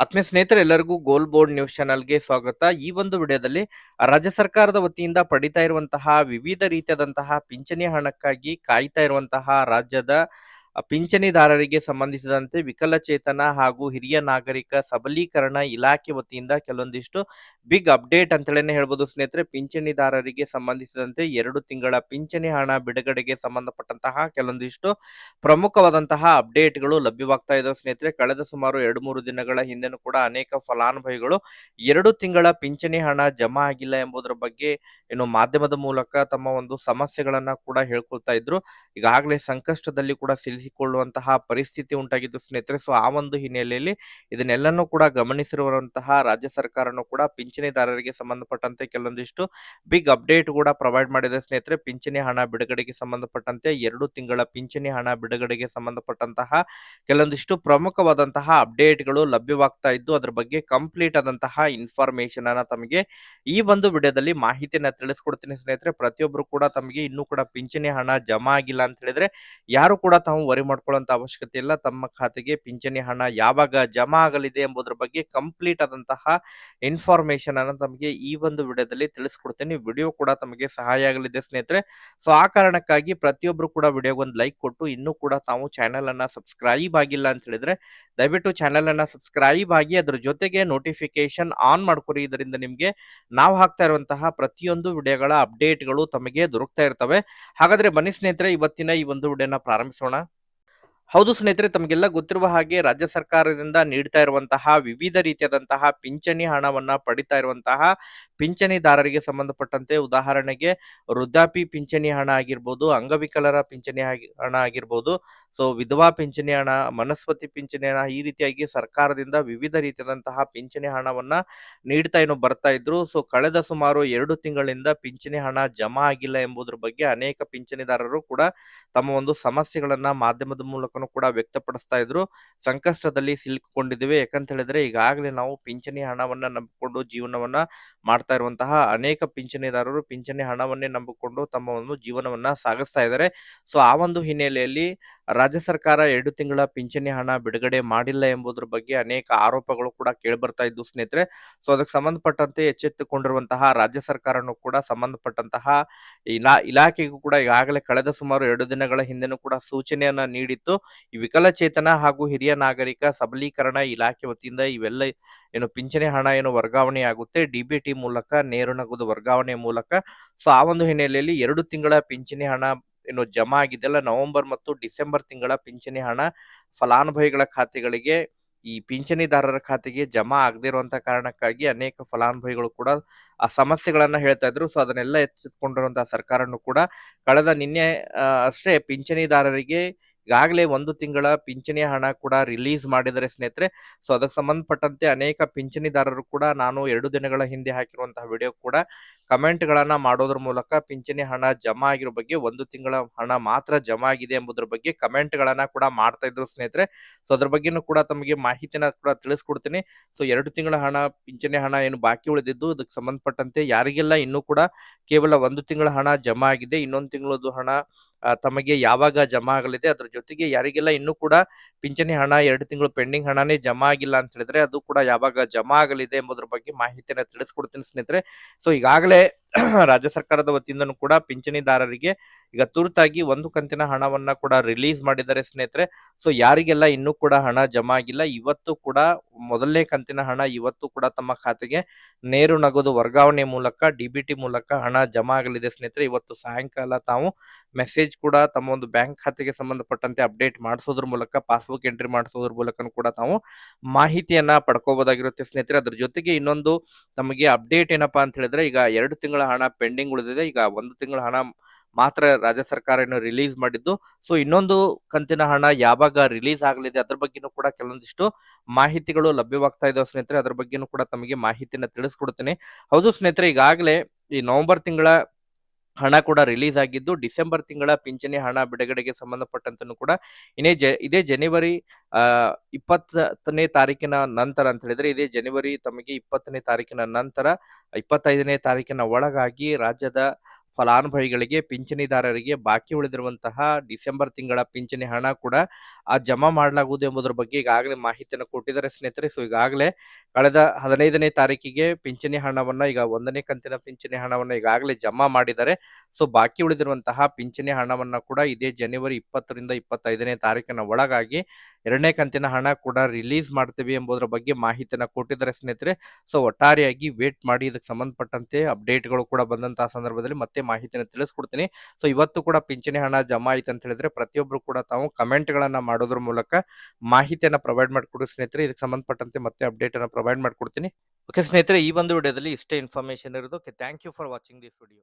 ಆತ್ಮೀಯ ಸ್ನೇಹಿತರೆ, ಎಲ್ಲರಿಗೂ ಗೋಲ್ ಬೋರ್ಡ್ ನ್ಯೂಸ್ ಚಾನಲ್ಗೆ ಸ್ವಾಗತ. ಈ ಒಂದು ವಿಡಿಯೋದಲ್ಲಿ ರಾಜ್ಯ ಸರ್ಕಾರದ ವತಿಯಿಂದ ಪಡಿತಾ ಇರುವಂತಹ ವಿವಿಧ ರೀತಿಯಾದಂತಹ ಪಿಂಚಣಿ ಹಣಕ್ಕಾಗಿ ಕಾಯ್ತಾ ಇರುವಂತಹ ರಾಜ್ಯದ ಪಿಂಚಣಿದಾರರಿಗೆ ಸಂಬಂಧಿಸಿದಂತೆ ವಿಕಲಚೇತನ ಹಾಗೂ ಹಿರಿಯ ನಾಗರಿಕ ಸಬಲೀಕರಣ ಇಲಾಖೆ ವತಿಯಿಂದ ಕೆಲವೊಂದಿಷ್ಟು ಬಿಗ್ ಅಪ್ಡೇಟ್ ಅಂತೇಳಿ ಹೇಳ್ಬೋದು ಸ್ನೇಹಿತರೆ. ಪಿಂಚಣಿದಾರರಿಗೆ ಸಂಬಂಧಿಸಿದಂತೆ ಎರಡು ತಿಂಗಳ ಪಿಂಚಣಿ ಹಣ ಬಿಡುಗಡೆಗೆ ಸಂಬಂಧಪಟ್ಟಂತಹ ಕೆಲವೊಂದಿಷ್ಟು ಪ್ರಮುಖವಾದಂತಹ ಅಪ್ಡೇಟ್ಗಳು ಲಭ್ಯವಾಗ್ತಾ ಇದಾವೆ ಸ್ನೇಹಿತರೆ. ಕಳೆದ ಸುಮಾರು ಎರಡು ಮೂರು ದಿನಗಳ ಹಿಂದೆನೂ ಕೂಡ ಅನೇಕ ಫಲಾನುಭವಿಗಳು ಎರಡು ತಿಂಗಳ ಪಿಂಚಣಿ ಹಣ ಜಮಾ ಆಗಿಲ್ಲ ಎಂಬುದರ ಬಗ್ಗೆ ಏನು ಮಾಧ್ಯಮದ ಮೂಲಕ ತಮ್ಮ ಒಂದು ಸಮಸ್ಯೆಗಳನ್ನ ಕೂಡ ಹೇಳ್ಕೊಳ್ತಾ ಇದ್ರು. ಈಗಾಗಲೇ ಸಂಕಷ್ಟದಲ್ಲಿ ಕೂಡ ಸಿಲುಕಿಕೊಳ್ಳುವಂತಹ ಪರಿಸ್ಥಿತಿ ಉಂಟಾಗಿದ್ದು ಸ್ನೇಹಿತರೆ, ಸೊ ಆ ಒಂದು ಹಿನ್ನೆಲೆಯಲ್ಲಿ ಇದನ್ನೆಲ್ಲನೂ ಕೂಡ ಗಮನಿಸಿರುವಂತಹ ರಾಜ್ಯ ಸರ್ಕಾರನು ಕೂಡ ಪಿಂಚಣಿದಾರರಿಗೆ ಸಂಬಂಧಪಟ್ಟಂತೆ ಕೆಲವೊಂದಿಷ್ಟು ಬಿಗ್ ಅಪ್ಡೇಟ್ ಕೂಡ ಪ್ರೊವೈಡ್ ಮಾಡಿದೆ ಸ್ನೇಹಿತರೆ. ಪಿಂಚಣಿ ಹಣ ಬಿಡುಗಡೆಗೆ ಸಂಬಂಧಪಟ್ಟಂತೆ ಎರಡು ತಿಂಗಳ ಪಿಂಚಣಿ ಹಣ ಬಿಡುಗಡೆಗೆ ಸಂಬಂಧಪಟ್ಟಂತಹ ಕೆಲವೊಂದಿಷ್ಟು ಪ್ರಮುಖವಾದಂತಹ ಅಪ್ಡೇಟ್ಗಳು ಲಭ್ಯವಾಗ್ತಾ ಇದ್ದು, ಅದರ ಬಗ್ಗೆ ಕಂಪ್ಲೀಟ್ ಆದಂತಹ ಇನ್ಫಾರ್ಮೇಶನ್ ಅನ್ನ ತಮಗೆ ಈ ಒಂದು ವಿಡಿಯೋದಲ್ಲಿ ಮಾಹಿತಿಯನ್ನ ತಿಳಿಸ್ಕೊಡ್ತೀನಿ ಸ್ನೇಹಿತರೆ. ಪ್ರತಿಯೊಬ್ಬರು ಕೂಡ ತಮಗೆ ಇನ್ನೂ ಕೂಡ ಪಿಂಚಣಿ ಹಣ ಜಮಾ ಆಗಿಲ್ಲ ಅಂತ ಹೇಳಿದ್ರೆ, ಯಾರು ಕೂಡ ತಾವು ವರಿ ಮಾಡ್ಕೊಳ್ಳುವಂತ ಅವಶ್ಯಕತೆ ಇಲ್ಲ. ತಮ್ಮ ಖಾತೆಗೆ ಪಿಂಚಣಿ ಹಣ ಯಾವಾಗ ಜಮಾ ಆಗಲಿದೆ ಎಂಬುದರ ಬಗ್ಗೆ ಕಂಪ್ಲೀಟ್ ಆದಂತಹ ಇನ್ಫಾರ್ಮೇಶನ್ ಅನ್ನ ತಮಗೆ ಈ ಒಂದು ವಿಡಿಯೋದಲ್ಲಿ ತಿಳಿಸ್ಕೊಡ್ತೀನಿ. ವಿಡಿಯೋ ಕೂಡ ತಮಗೆ ಸಹಾಯ ಆಗಲಿದೆ ಸ್ನೇಹಿತರೆ. ಸೊ, ಆ ಕಾರಣಕ್ಕಾಗಿ ಪ್ರತಿಯೊಬ್ಬರು ಕೂಡ ವಿಡಿಯೋಗೆ ಒಂದು ಲೈಕ್ ಕೊಟ್ಟು ಇನ್ನೂ ಕೂಡ ತಾವು ಚಾನೆಲ್ ಅನ್ನ ಸಬ್ಸ್ಕ್ರೈಬ್ ಆಗಿಲ್ಲ ಅಂತ ಹೇಳಿದ್ರೆ, ದಯವಿಟ್ಟು ಚಾನೆಲ್ ಅನ್ನ ಸಬ್ಸ್ಕ್ರೈಬ್ ಆಗಿ ಅದ್ರ ಜೊತೆಗೆ ನೋಟಿಫಿಕೇಶನ್ ಆನ್ ಮಾಡ್ಕೊರಿ ಇದರಿಂದ ನಿಮಗೆ ನಾವು ಹಾಕ್ತಾ ಇರುವಂತಹ ಪ್ರತಿಯೊಂದು ವಿಡಿಯೋಗಳ ಅಪ್ಡೇಟ್ಗಳು ತಮಗೆ ದೊರಕ್ತಾ ಇರ್ತವೆ. ಹಾಗಾದ್ರೆ ಬನ್ನಿ ಸ್ನೇಹಿತರೆ, ಇವತ್ತಿನ ಈ ಒಂದು ವಿಡಿಯೋನ ಪ್ರಾರಂಭಿಸೋಣ. ಹೌದು ಸ್ನೇಹಿತರೆ, ತಮಗೆಲ್ಲ ಗೊತ್ತಿರುವ ಹಾಗೆ ರಾಜ್ಯ ಸರ್ಕಾರದಿಂದ ನೀಡ್ತಾ ಇರುವಂತಹ ವಿವಿಧ ರೀತಿಯಾದಂತಹ ಪಿಂಚಣಿ ಹಣವನ್ನ ಪಡಿತಾ ಇರುವಂತಹ ಪಿಂಚಣಿದಾರರಿಗೆ ಸಂಬಂಧಪಟ್ಟಂತೆ ಉದಾಹರಣೆಗೆ ವೃದ್ಧಾಪಿ ಪಿಂಚಣಿ ಹಣ ಆಗಿರ್ಬೋದು, ಅಂಗವಿಕಲರ ಪಿಂಚಣಿ ಹಣ ಆಗಿರ್ಬೋದು, ಸೊ ವಿಧವಾ ಪಿಂಚಣಿ ಹಣ ಮನಸ್ಪತಿ ಪಿಂಚಣಿ ಹಣ ಈ ರೀತಿಯಾಗಿ ಸರ್ಕಾರದಿಂದ ವಿವಿಧ ರೀತಿಯಾದಂತಹ ಪಿಂಚಣಿ ಹಣವನ್ನ ನೀಡ್ತಾ ಏನು ಬರ್ತಾ ಇದ್ರು. ಸೊ ಕಳೆದ ಸುಮಾರು ಎರಡು ತಿಂಗಳಿಂದ ಪಿಂಚಣಿ ಹಣ ಜಮಾ ಆಗಿಲ್ಲ ಎಂಬುದರ ಬಗ್ಗೆ ಅನೇಕ ಪಿಂಚಣಿದಾರರು ಕೂಡ ತಮ್ಮ ಒಂದು ಸಮಸ್ಯೆಗಳನ್ನ ಮಾಧ್ಯಮದ ಮೂಲಕನೂ ಕೂಡ ವ್ಯಕ್ತಪಡಿಸ್ತಾ ಇದ್ರು. ಸಂಕಷ್ಟದಲ್ಲಿ ಸಿಲುಕಿಕೊಂಡಿದ್ದೇವೆ. ಯಾಕಂತ ಹೇಳಿದ್ರೆ ಈಗಾಗಲೇ ನಾವು ಪಿಂಚಣಿ ಹಣವನ್ನ ನಂಬಿಕೊಂಡು ಜೀವನವನ್ನ ಮಾಡ್ತಾ ಇರುವಂತಹ ಅನೇಕ ಪಿಂಚಣಿದಾರರು ಪಿಂಚಣಿ ಹಣವನ್ನೇ ನಂಬಿಕೊಂಡು ತಮ್ಮ ಒಂದು ಜೀವನವನ್ನ ಸಾಗಿಸ್ತಾ ಇದ್ದಾರೆ. ಸೊ, ಆ ಒಂದು ಹಿನ್ನೆಲೆಯಲ್ಲಿ ರಾಜ್ಯ ಸರ್ಕಾರ ಎರಡು ತಿಂಗಳ ಪಿಂಚಣಿ ಹಣ ಬಿಡುಗಡೆ ಮಾಡಿಲ್ಲ ಎಂಬುದರ ಬಗ್ಗೆ ಅನೇಕ ಆರೋಪಗಳು ಕೂಡ ಕೇಳಿಬರ್ತಾ ಇದ್ದು ಸ್ನೇಹಿತರೆ. ಸೊ ಅದಕ್ಕೆ ಸಂಬಂಧಪಟ್ಟಂತೆ ಎಚ್ಚೆತ್ತುಕೊಂಡಿರುವಂತಹ ರಾಜ್ಯ ಸರ್ಕಾರನು ಕೂಡ ಸಂಬಂಧಪಟ್ಟಂತಹ ಇಲಾ, ಇಲಾಖೆಗೂ ಕೂಡ ಈಗಾಗಲೇ ಕಳೆದ ಸುಮಾರು ಎರಡು ದಿನಗಳ ಹಿಂದೆನೂ ಕೂಡ ಸೂಚನೆಯನ್ನ ನೀಡಿತ್ತು. ಈ ವಿಕಲಚೇತನ ಹಾಗೂ ಹಿರಿಯ ನಾಗರಿಕ ಸಬಲೀಕರಣ ಇಲಾಖೆ ವತಿಯಿಂದ ಇವೆಲ್ಲ ಏನು ಪಿಂಚಣಿ ಹಣ ಏನು ವರ್ಗಾವಣೆ ಆಗುತ್ತೆ ಡಿಬಿಟಿ ಮೂಲಕ, ನೇರ ನಗದು ವರ್ಗಾವಣೆ ಮೂಲಕ. ಸೊ ಆ ಒಂದು ಹಿನ್ನೆಲೆಯಲ್ಲಿ ಎರಡು ತಿಂಗಳ ಪಿಂಚಣಿ ಹಣ ಏನು ಜಮಾ ಆಗಿದೆಯಲ್ಲ ನವೆಂಬರ್ ಮತ್ತು ಡಿಸೆಂಬರ್ ತಿಂಗಳ ಪಿಂಚಣಿ ಹಣ ಫಲಾನುಭವಿಗಳ ಖಾತೆಗಳಿಗೆ, ಈ ಪಿಂಚಣಿದಾರರ ಖಾತೆಗೆ ಜಮಾ ಆಗದೇ ಇರುವಂತ ಕಾರಣಕ್ಕಾಗಿ ಅನೇಕ ಫಲಾನುಭವಿಗಳು ಕೂಡ ಆ ಸಮಸ್ಯೆಗಳನ್ನ ಹೇಳ್ತಾ ಇದ್ರು. ಸೊ, ಅದನ್ನೆಲ್ಲ ಎಚ್ಚೆತ್ಕೊಂಡಿರುವಂತಹ ಸರ್ಕಾರನು ಕೂಡ ಕಳೆದ ನಿನ್ನೆ ಅಷ್ಟೇ ಪಿಂಚಣಿದಾರರಿಗೆ ಈಗಾಗಲೇ ಒಂದು ತಿಂಗಳ ಪಿಂಚಣಿ ಹಣ ಕೂಡ ರಿಲೀಸ್ ಮಾಡಿದರೆ ಸ್ನೇಹಿತರೆ. ಸೊ, ಅದಕ್ಕೆ ಸಂಬಂಧಪಟ್ಟಂತೆ ಅನೇಕ ಪಿಂಚಣಿದಾರರು ಕೂಡ ನಾನು ಎರಡು ದಿನಗಳ ಹಿಂದೆ ಹಾಕಿರುವಂತಹ ವಿಡಿಯೋ ಕೂಡ ಕಮೆಂಟ್ ಗಳನ್ನ ಮಾಡೋದ್ರ ಮೂಲಕ ಪಿಂಚಣಿ ಹಣ ಜಮಾ ಆಗಿರೋ ಬಗ್ಗೆ ಒಂದು ತಿಂಗಳ ಹಣ ಮಾತ್ರ ಜಮಾ ಆಗಿದೆ ಎಂಬುದರ ಬಗ್ಗೆ ಕಮೆಂಟ್ ಗಳನ್ನ ಕೂಡ ಮಾಡ್ತಾ ಇದ್ರು ಸ್ನೇಹಿತರೆ. ಸೊ, ಅದ್ರ ಬಗ್ಗೆನೂ ಕೂಡ ತಮಗೆ ಮಾಹಿತಿನ ಕೂಡ ತಿಳಿಸ್ಕೊಡ್ತೀನಿ. ಸೊ, ಎರಡು ತಿಂಗಳ ಹಣ ಪಿಂಚಣಿ ಹಣ ಏನು ಬಾಕಿ ಉಳಿದಿದ್ದು ಅದಕ್ಕೆ ಸಂಬಂಧಪಟ್ಟಂತೆ ಯಾರಿಗೆಲ್ಲ ಇನ್ನೂ ಕೂಡ ಕೇವಲ ಒಂದು ತಿಂಗಳ ಹಣ ಜಮಾ ಆಗಿದೆ, ಇನ್ನೊಂದು ತಿಂಗಳದು ಹಣ ತಮಗೆ ಯಾವಾಗ ಜಮಾ ಆಗಲಿದೆ, ಅದ್ರ ಜೊತೆಗೆ ಯಾರಿಗೆಲ್ಲ ಇನ್ನೂ ಕೂಡ ಪಿಂಚಣಿ ಹಣ ಎರಡು ತಿಂಗಳು ಪೆಂಡಿಂಗ್ ಹಣನೇ ಜಮಾ ಆಗಿಲ್ಲ ಅಂತ ಹೇಳಿದ್ರೆ ಅದು ಕೂಡ ಯಾವಾಗ ಜಮಾ ಆಗಲಿದೆ ಎಂಬುದರ ಬಗ್ಗೆ ಮಾಹಿತಿನ ತಿಳಿಸ್ಕೊಡ್ತೀನಿ ಸ್ನೇಹಿತರೆ. ಸೊ, ಈಗಾಗಲೇ ರಾಜ್ಯ ಸರ್ಕಾರದ ವತಿಯಿಂದನು ಕೂಡ ಪಿಂಚಣಿದಾರರಿಗೆ ಈಗ ತುರ್ತಾಗಿ ಒಂದು ಕಂತಿನ ಹಣವನ್ನ ಕೂಡ ರಿಲೀಸ್ ಮಾಡಿದ್ದಾರೆ ಸ್ನೇಹಿತರೆ. ಸೊ ಯಾರಿಗೆಲ್ಲ ಇನ್ನೂ ಕೂಡ ಹಣ ಜಮಾ ಆಗಿಲ್ಲ, ಇವತ್ತು ಕೂಡ ಮೊದಲನೇ ಕಂತಿನ ಹಣ ಇವತ್ತು ಕೂಡ ತಮ್ಮ ಖಾತೆಗೆ ನೇರು ನಗದು ವರ್ಗಾವಣೆ ಮೂಲಕ ಡಿಬಿಟಿ ಮೂಲಕ ಹಣ ಜಮಾ ಆಗಲಿದೆ ಸ್ನೇಹಿತರೆ. ಇವತ್ತು ಸಾಯಂಕಾಲ ತಾವು ಮೆಸೇಜ್ ಕೂಡ ತಮ್ಮ ಒಂದು ಬ್ಯಾಂಕ್ ಖಾತೆಗೆ ಸಂಬಂಧಪಟ್ಟಂತೆ ಅಪ್ಡೇಟ್ ಮಾಡಿಸೋದ್ರ ಮೂಲಕ ಪಾಸ್ಬುಕ್ ಎಂಟ್ರಿ ಮಾಡಿಸೋದ್ರ ಮೂಲಕ ಕೂಡ ತಾವು ಮಾಹಿತಿಯನ್ನ ಪಡ್ಕೋಬಹುದಾಗಿರುತ್ತೆ ಸ್ನೇಹಿತರೆ, ಅದ್ರ ಜೊತೆಗೆ ಇನ್ನೊಂದು ತಮಗೆ ಅಪ್ಡೇಟ್ ಏನಪ್ಪಾ ಅಂತ ಹೇಳಿದ್ರೆ, ಈಗ ಎರಡು ತಿಂಗಳ ಹಣ ಪೆಂಡಿಂಗ್ ಉಳಿದಿದೆ. ಈಗ ಒಂದು ತಿಂಗಳ ಹಣ ಮಾತ್ರ ರಾಜ್ಯ ಸರ್ಕಾರ ಏನು ರಿಲೀಸ್ ಮಾಡಿದ್ದು. ಸೊ ಇನ್ನೊಂದು ಕಂತಿನ ಹಣ ಯಾವಾಗ ರಿಲೀಸ್ ಆಗಲಿದೆ ಅದ್ರ ಬಗ್ಗೆನೂ ಕೂಡ ಕೆಲವೊಂದಿಷ್ಟು ಮಾಹಿತಿಗಳು ಲಭ್ಯವಾಗ್ತಾ ಇದಾವೆ ಸ್ನೇಹಿತರೆ. ಅದ್ರ ಬಗ್ಗೆನೂ ಕೂಡ ತಮಗೆ ಮಾಹಿತಿನ ತಿಳಿಸ್ಕೊಡ್ತೇನೆ. ಹೌದು ಸ್ನೇಹಿತರೆ, ಈಗಾಗಲೇ ಈ ನವೆಂಬರ್ ತಿಂಗಳ ಹಣ ಕೂಡ ರಿಲೀಸ್ ಆಗಿದ್ದು ಡಿಸೆಂಬರ್ ತಿಂಗಳ ಪಿಂಚಣಿ ಹಣ ಬಿಡುಗಡೆಗೆ ಸಂಬಂಧಪಟ್ಟಂತೂ ಕೂಡ ಇನ್ನೇ ಜ, ಇದೇ ಜನವರಿ ಇಪ್ಪತ್ತನೇ ತಾರೀಕಿನ ನಂತರ ಅಂತ ಹೇಳಿದ್ರೆ ಇದೇ ಜನವರಿ ತಮಗೆ ಇಪ್ಪತ್ತನೇ ತಾರೀಕಿನ ನಂತರ, ಇಪ್ಪತ್ತೈದನೇ ತಾರೀಕಿನ ಒಳಗಾಗಿ ರಾಜ್ಯದ ಫಲಾನುಭವಿಗಳಿಗೆ, ಪಿಂಚಣಿದಾರರಿಗೆ ಬಾಕಿ ಉಳಿದಿರುವಂತಹ ಡಿಸೆಂಬರ್ ತಿಂಗಳ ಪಿಂಚಣಿ ಹಣ ಕೂಡ ಆ ಜಮಾ ಮಾಡಲಾಗುವುದು ಎಂಬುದರ ಬಗ್ಗೆ ಈಗಾಗಲೇ ಮಾಹಿತಿಯನ್ನು ಕೊಟ್ಟಿದ್ದಾರೆ ಸ್ನೇಹಿತರೆ. ಸೊ ಈಗಾಗಲೇ ಕಳೆದ ಹದಿನೈದನೇ ತಾರೀಕಿಗೆ ಪಿಂಚಣಿ ಹಣವನ್ನು, ಈಗ ಒಂದನೇ ಕಂತಿನ ಪಿಂಚಣಿ ಹಣವನ್ನು ಈಗಾಗಲೇ ಜಮಾ ಮಾಡಿದ್ದಾರೆ. ಸೊ ಬಾಕಿ ಉಳಿದಿರುವಂತಹ ಪಿಂಚಣಿ ಹಣವನ್ನು ಕೂಡ ಇದೇ ಜನವರಿ ಇಪ್ಪತ್ತರಿಂದ ಇಪ್ಪತ್ತೈದನೇ ತಾರೀಕಿನ ಒಳಗಾಗಿ ಎರಡನೇ ಕಂತಿನ ಹಣ ಕೂಡ ರಿಲೀಸ್ ಮಾಡ್ತೀವಿ ಎಂಬುದರ ಬಗ್ಗೆ ಮಾಹಿತಿಯನ್ನು ಕೊಟ್ಟಿದ್ದಾರೆ ಸ್ನೇಹಿತರೆ. ಸೊ ಒಟ್ಟಾರೆಯಾಗಿ ವೇಟ್ ಮಾಡಿ ಇದಕ್ಕೆ ಸಂಬಂಧಪಟ್ಟಂತೆ ಅಪ್ಡೇಟ್ಗಳು ಕೂಡ ಬಂದಂತಹ ಸಂದರ್ಭದಲ್ಲಿ ಮತ್ತೆ ಮಾಹಿತಿಯನ್ನು ತಿಳಿಸ್ಕೊಡ್ತೀನಿ. ಸೊ ಇವತ್ತು ಕೂಡ ಪಿಂಚಣಿ ಹಣ ಜಮಾ ಆಯ್ತು ಅಂತ ಹೇಳಿದ್ರೆ ಪ್ರತಿಯೊಬ್ಬರು ಕೂಡ ತಾವು ಕಮೆಂಟ್ಗಳನ್ನ ಮಾಡೋದ್ರ ಮೂಲಕ ಮಾಹಿತಿಯನ್ನ ಪ್ರೊವೈಡ್ ಮಾಡಿಕೊಡಿ ಸ್ನೇಹಿತರೆ. ಇದಕ್ಕೆ ಸಂಬಂಧಪಟ್ಟಂತೆ ಮತ್ತೆ ಅಪ್ಡೇಟ್ ಅನ್ನ ಪ್ರೊವೈಡ್ ಮಾಡ್ಕೊಡ್ತೀನಿ. ಓಕೆ ಸ್ನೇಹಿತರೆ, ಈ ಒಂದು ವಿಡಿಯೋದಲ್ಲಿ ಇಷ್ಟೇ ಇನ್ಫಾರ್ಮೇಶನ್ ಇರೋದು. Okay thank you for watching this video